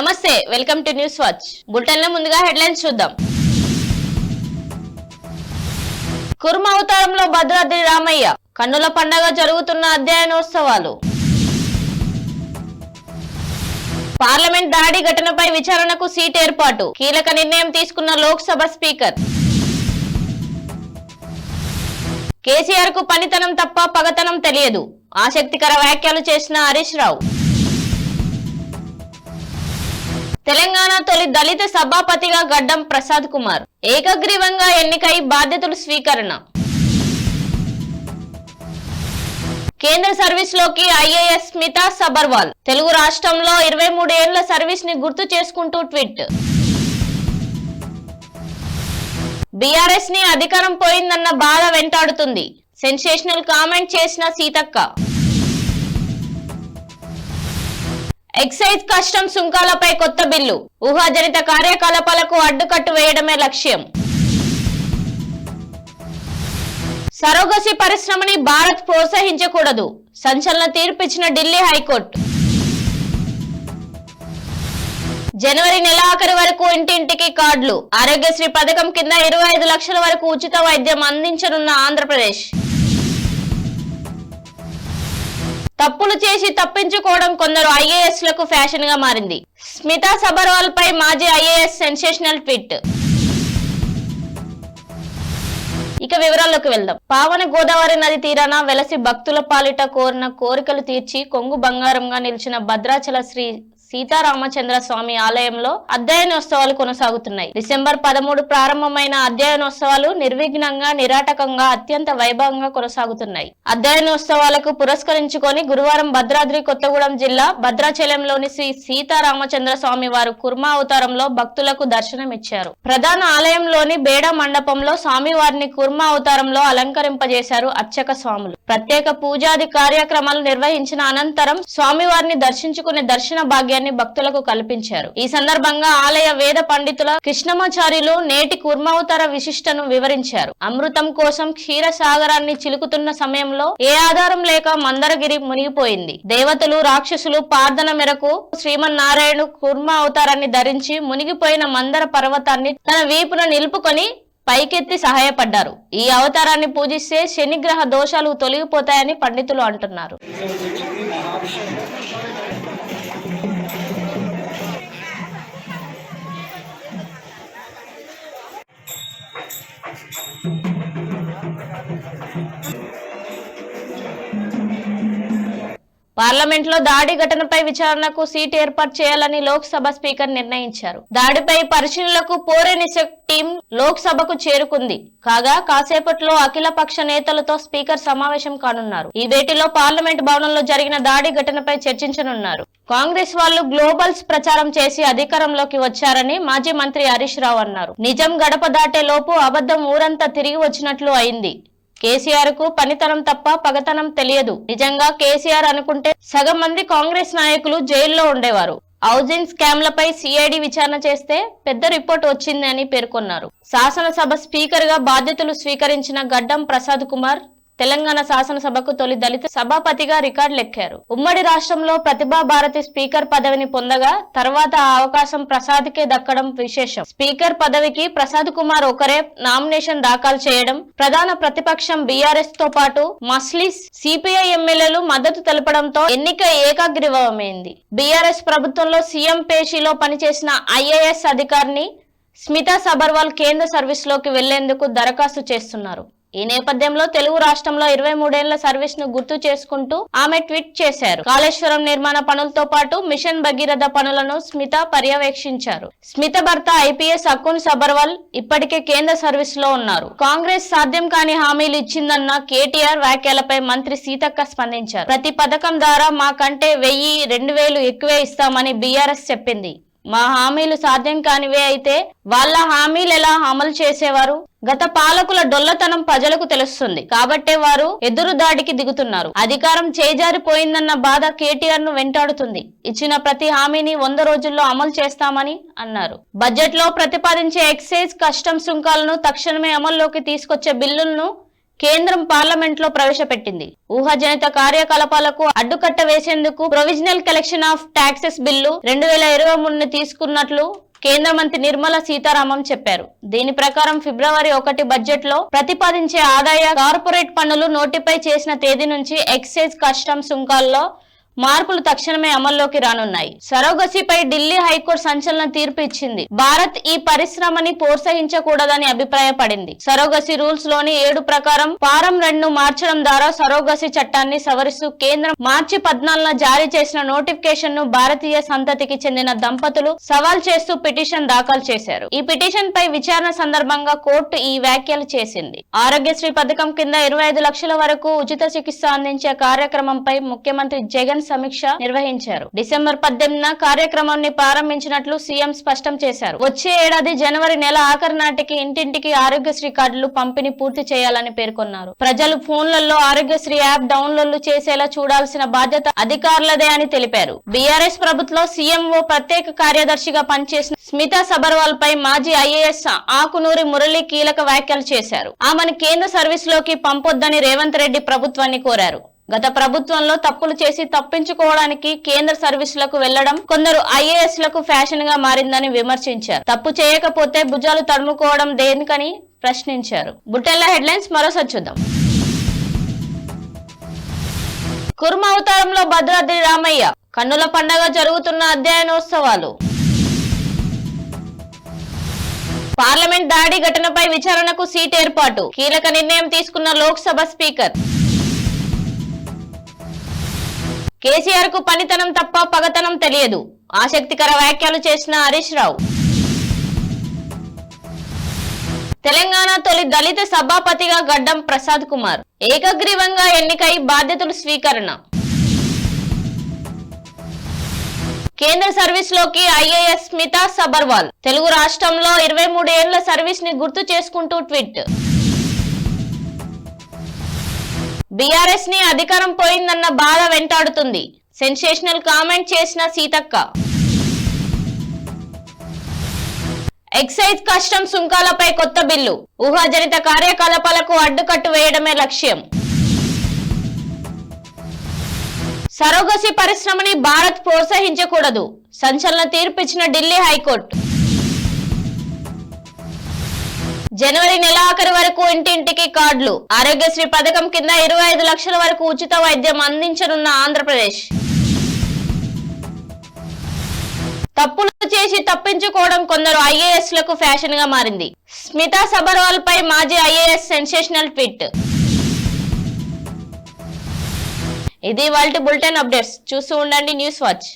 నమస్తే welcome to news watch. బులెటిన్లో ముందుగా హెడ్లైన్స్ చూద్దాం. కుర్మ అవతారంలో భద్రాద్రి రామయ్య కన్నుల పండగ జరుగుతున్న అధ్యయనోత్సవాలు. పార్లమెంట్ దాడి ఘటనపై విచారణకు సీట్ ఏర్పాటు. కీలక నిర్ణయం తీసుకున్న లోక్సభ స్పీకర్. కేసీఆర్కు పనితనం తప్ప పగతనం తెలియదు. ఆసక్తికర వ్యాఖ్యలు చేసిన హరీష్ రావు. తెలంగాణ తొలి దళిత సభాపతిగా గడ్డం ప్రసాద్ కుమార్. ఏకగ్రీవంగా ఎన్నికై బాధ్యతలు స్వీకరణ. కేంద్ర సర్వీస్లోకి ఐఏఎస్ స్మితా సబర్వాల్. తెలుగు రాష్ట్రంలో ఇరవై మూడు ఏళ్ళ సర్వీస్ని గుర్తు చేసుకుంటూ ట్వీట్. బీఆర్ఎస్ని అధికారం పోయిందన్న బాధ వెంటాడుతుంది. సెన్సేషనల్ కామెంట్ చేసిన సీతక్క. ఎక్సైజ్ కస్టమ్ సుంకాలపై కొత్త బిల్లు. ఊహాజనిత కార్యకలాపాలకు అడ్డుకట్టు వేయడమే లక్ష్యం. సరోగసి పరిశ్రమని భారత్ ప్రోత్సహించకూడదు. సంచలన తీర్పిచ్చిన ఢిల్లీ హైకోర్టు. జనవరి నెలాఖరు వరకు ఇంటింటికి కార్డులు. ఆరోగ్యశ్రీ పథకం కింద ఇరవై ఐదు లక్షల వరకు ఉచిత వైద్యం అందించనున్న ఆంధ్రప్రదేశ్. తప్పులు చేసి తప్పించుకోవడం కొందరు ఐఏఎస్లకు ఫ్యాషన్గా మారింది. స్మితా సబర్వాల్ పై మాజీ ఐఏఎస్ సెన్సేషనల్ ట్వీట్. ఇక వివరాల్లోకి వెళ్దాం. పావన గోదావరి నది తీరాన వెలసి భక్తుల పాలిట కోరిన కోరికలు తీర్చి కొంగు బంగారంగా నిలిచిన భద్రాచల శ్రీ సీతారామచంద్ర స్వామి ఆలయంలో అధ్యయనోత్సవాలు కొనసాగుతున్నాయి. డిసెంబర్ పదమూడు ప్రారంభమైన అధ్యయనోత్సవాలు నిర్విఘ్నంగా నిరాటకంగా అత్యంత వైభవంగా కొనసాగుతున్నాయి. అధ్యయనోత్సవాలకు పురస్కరించుకొని గురువారం భద్రాద్రి కొత్తగూడెం జిల్లా భద్రాచలంలోని శ్రీ సీతారామచంద్ర స్వామి వారు కుర్మా అవతారంలో భక్తులకు దర్శనమిచ్చారు. ప్రధాన ఆలయంలోని బేడ మండపంలో స్వామివారిని కుర్మా అవతారంలో అలంకరింపజేశారు అర్చక స్వాములు. ప్రత్యేక పూజాది కార్యక్రమాలు నిర్వహించిన అనంతరం స్వామివారిని దర్శించుకునే దర్శన భాగ్యాన్ని భక్తులకు కల్పించారు. ఈ సందర్భంగా ఆలయ వేద పండితుల కృష్ణమాచార్యులు నేటి కుర్మావతార విశిష్టను వివరించారు. అమృతం కోసం క్షీర సాగరాన్ని చిలుకుతున్న సమయంలో ఏ ఆధారం లేక మందరగిరి మునిగిపోయింది. దేవతలు రాక్షసులు ప్రార్థన మేరకు శ్రీమన్నారాయణుడు కుర్మ అవతారాన్ని ధరించి మునిగిపోయిన మందర పర్వతాన్ని తన వీపున నిలుపుకొని పైకెత్తి సహాయపడ్డారు. ఈ అవతారాన్ని పూజిస్తే శనిగ్రహ దోషాలు తొలగిపోతాయని పండితులు అంటున్నారు. పార్లమెంట్లో దాడి ఘటనపై విచారణకు సీట్ ఏర్పాటు చేయాలని లోక్సభ స్పీకర్ నిర్ణయించారు. దాడిపై పరిశీలనకు పోరెనిసెక్ టీం లోక్సభకు చేరుకుంది. కాగా కాసేపట్లో అఖిల పక్ష నేతలతో స్పీకర్ సమావేశం కానున్నారు. ఈ భేటీలో పార్లమెంట్ భవనంలో జరిగిన దాడి ఘటనపై చర్చించనున్నారు. కాంగ్రెస్ వాళ్ళు గ్లోబల్స్ ప్రచారం చేసి అధికారంలోకి వచ్చారని మాజీ మంత్రి హరీష్ రావు అన్నారు. నిజం గడప దాటే లోపు అబద్ధం ఊరంతా తిరిగి వచ్చినట్లు అయింది. కేసీఆర్కు పనితనం తప్ప పగతనం తెలియదు. నిజంగా కేసీఆర్ అనుకుంటే సగం మంది కాంగ్రెస్ నాయకులు జైల్లో ఉండేవారు. హౌసింగ్ స్కామ్లపై సిఐడి విచారణ చేస్తే పెద్ద రిపోర్ట్ వచ్చిందని పేర్కొన్నారు. శాసనసభ స్పీకర్గా బాధ్యతలు స్వీకరించిన గడ్డం ప్రసాద్ కుమార్ తెలంగాణ శాసనసభకు తొలి దళిత సభాపతిగా రికార్డులెక్కారు ఉమ్మడి రాష్ట్రంలో ప్రతిభా భారతి స్పీకర్ పదవిని పొందగా తర్వాత ఆ అవకాశం ప్రసాద్కే దక్కడం విశేషం. స్పీకర్ పదవికి ప్రసాద్ కుమార్ ఒకరే నామినేషన్ దాఖలు చేయడం ప్రధాన ప్రతిపక్షం బీఆర్ఎస్తో పాటు మస్లిస్ సిపిఐ ఎమ్మెల్యేలు మద్దతు తెలపడంతో ఎన్నిక ఏకాగ్రీవమైంది. బీఆర్ఎస్ ప్రభుత్వంలో సీఎం పేషీలో పనిచేసిన ఐఏఎస్ అధికారిని స్మితా సబర్వాల్ కేంద్ర సర్వీస్లోకి వెళ్ళేందుకు దరఖాస్తు చేస్తున్నారు. ఈ నేపథ్యంలో తెలుగు రాష్ట్రంలో ఇరవై మూడేళ్ళ సర్వీస్ను గుర్తు చేసుకుంటూ ఆమె ట్వీట్ చేశారు. కాళేశ్వరం నిర్మాణ పనులతో పాటు మిషన్ భగీరథ పనులను స్మిత పర్యవేక్షించారు. స్మిత భర్త ఐపీఎస్ అకున్ సబర్వాల్ ఇప్పటికే కేంద్ర సర్వీస్లో ఉన్నారు. కాంగ్రెస్ సాధ్యం కాని హామీలు ఇచ్చిందన్న కేటీఆర్ వ్యాఖ్యలపై మంత్రి సీతక్క స్పందించారు. ప్రతి పథకం ద్వారా మాకంటే వెయ్యి రెండు వేలు ఎక్కువే ఇస్తామని బీఆర్ఎస్ చెప్పింది. మా హామీలు సాధ్యం కానివే అయితే వాళ్ళ హామీలు ఎలా అమలు చేసేవారు? గత పాలకుల డొల్లతనం ప్రజలకు తెలుస్తుంది. కాబట్టే వారు ఎదురు దాడికి దిగుతున్నారు. అధికారం చేజారిపోయిందన్న బాధ కేటీఆర్ను వెంటాడుతుంది. ఇచ్చిన ప్రతి హామీని వంద రోజుల్లో అమలు చేస్తామని అన్నారు. బడ్జెట్లో ప్రతిపాదించే ఎక్సైజ్ కస్టమ్ సుంకాలను తక్షణమే అమల్లోకి తీసుకొచ్చే బిల్లులను కేంద్రం పార్లమెంట్లో ప్రవేశపెట్టింది. ఊహాజనిత కార్యకలాపాలకు అడ్డుకట్ట వేసేందుకు provisional collection of taxes bill రెండు వేల ఇరవై మూడుని తీసుకున్నట్లు కేంద్ర మంత్రి నిర్మలా సీతారామన్ చెప్పారు. దీని ప్రకారం ఫిబ్రవరి ఒకటి బడ్జెట్లో ప్రతిపాదించే ఆదాయ కార్పొరేట్ పన్నులు నోటిఫై చేసిన తేదీ నుంచి ఎక్సైజ్ కస్టమ్ సుంకాల్లో మార్పులు తక్షణమే అమల్లోకి రానున్నాయి. సరోగసిపై ఢిల్లీ హైకోర్టు సంచలన తీర్పు ఇచ్చింది. భారత్ ఈ పరిశ్రమని ప్రోత్సహించకూడదని అభిప్రాయపడింది. సరోగసి రూల్స్లోని ఏడు ప్రకారం ఫారం రెండు మార్చడం ద్వారా సరోగసి చట్టాన్ని సవరిస్తూ కేంద్రం మార్చి పద్నాలుగున జారీ చేసిన నోటిఫికేషన్ను భారతీయ సంతతికి చెందిన దంపతులు సవాల్ చేస్తూ పిటిషన్ దాఖలు చేశారు. ఈ పిటిషన్ పై విచారణ సందర్భంగా కోర్టు ఈ వ్యాఖ్యలు చేసింది. ఆరోగ్యశ్రీ పథకం కింద ఇరవై ఐదు లక్షల వరకు ఉచిత చికిత్స అందించే కార్యక్రమంపై ముఖ్యమంత్రి జగన్ సమీక్ష నిర్వహించారు. డిసెంబర్ పద్దెనిమిదిన కార్యక్రమాన్ని ప్రారంభించినట్లు సీఎం స్పష్టం చేశారు. వచ్చే ఏడాది జనవరి నెల ఆఖరి నాటికి ఇంటింటికి ఆరోగ్యశ్రీ కార్డులు పంపిణీ పూర్తి చేయాలని పేర్కొన్నారు. ప్రజలు ఫోన్లలో ఆరోగ్యశ్రీ యాప్ డౌన్లోడ్ చేసేలా చూడాల్సిన బాధ్యత అధికారులదే అని తెలిపారు. బీఆర్ఎస్ ప్రభుత్వం సీఎంఓ ప్రత్యేక కార్యదర్శిగా పనిచేసిన స్మితా సబర్వాల్ పై మాజీ ఐఏఎస్ ఆకునూరి మురళి కీలక వ్యాఖ్యలు చేశారు. ఆమెను కేంద్ర సర్వీస్లోకి పంపొద్దని రేవంత్ రెడ్డి ప్రభుత్వాన్ని కోరారు. గత ప్రభుత్వంలో తప్పులు చేసి తప్పించుకోవడానికి కేంద్ర సర్వీసులకు వెళ్ళడం కొందరు ఐఏఎస్లకు ఫ్యాషన్గా మారిందని విమర్శించారు. తప్పు చేయకపోతే భుజాలు తడుముకోవడం దేనికని ప్రశ్నించారు. బుట్టెల్ల హెడ్లైన్స్ మరోసారి చూద్దాం. కుర్మ అవతారంలో భద్రాద్రి రామయ్య కన్నుల పండగ జరుగుతున్న అధ్యయనోత్సవాలు. పార్లమెంట్ దాడి ఘటనపై విచారణకు సీట్ ఏర్పాటు కీలక నిర్ణయం తీసుకున్న లోక్సభ స్పీకర్. కేసీఆర్కు పనితనం తప్ప పగతనం తెలియదు. ఆసక్తికర వ్యాఖ్యలు చేసిన హరీష్ రావు. తెలంగాణ తొలి దళిత సభాపతిగా గడ్డం ప్రసాద్ కుమార్. ఏకగ్రీవంగా ఎన్నికై బాధ్యతలు స్వీకరణ. కేంద్ర సర్వీస్లోకి ఐఏఎస్ స్మితా సబర్వాల్. తెలుగు రాష్ట్రంలో ఇరవై మూడు ఏళ్ళ సర్వీస్ని గుర్తు చేసుకుంటూ ట్వీట్. బీఆర్ఎస్ని అధికారం పోయిందన్న బాధ వెంటాడుతుంది. సెన్సేషనల్ కామెంట్ చేసిన సీతక్క. ఎక్సైజ్ కస్టమ్ సుంకాలపై కొత్త బిల్లు. ఊహాజనిత కార్యకలాపాలకు అడ్డుకట్టు వేయడమే లక్ష్యం. సరోగసి పరిశ్రమని భారత్ ప్రోత్సహించకూడదు. సంచలన తీర్పిచ్చిన ఢిల్లీ హైకోర్టు. జనవరి నెలాఖరు వరకు ఇంటింటికి కార్డులు. ఆరోగ్యశ్రీ పథకం కింద ఇరవై ఐదు లక్షల వరకు ఉచిత వైద్యం అందించనున్న ఆంధ్రప్రదేశ్. తప్పులు చేసి తప్పించుకోవడం కొందరు ఐఏఎస్లకు ఫ్యాషన్గా మారింది. స్మితా సబర్వాల్ పై మాజీ ఐఏఎస్ సెన్సేషనల్ ట్వీట్. ఇది వాళ్ళ బులెటిన్ అప్డేట్స్. చూస్తూ ఉండండి న్యూస్ వాచ్.